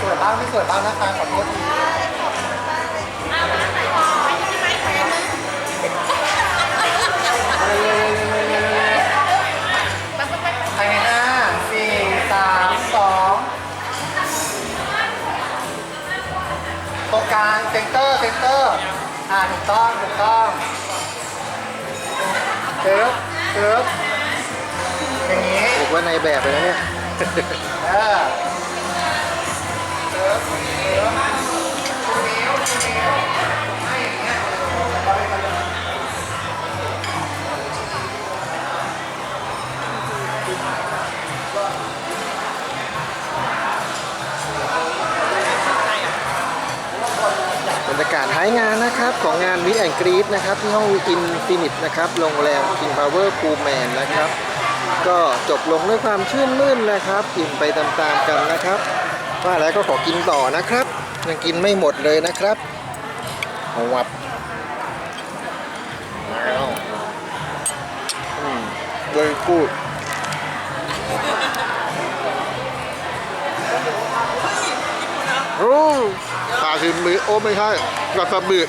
สวยบ้างนะคะขอโทษทีภายในห้าสี่สามสองตรงกลางเซนเตอร์เซนเตอร์อ่าถูกต้องถูกต้องเติบเติบอย่างนี้ถูกว่าในแบบเลยนะเนี่ย เออ บรรยากาศท้ายงานนะครับของงานวิแอนกรีดนะครับที่ห้องอินฟินิตนะครับโรงแรม King Power Pool Man นะครับ ก็จบลงด้วยความชื่นมื่นนะครับกินไปตามๆกันนะครับ ว่าแล้วก็ขอกินต่อนะครับ ยังกินไม่หมดเลยนะครับหวับว้าวอืมโดยกูดรู้ปลาคือมือโอ้ไม่ใช่กระสบิ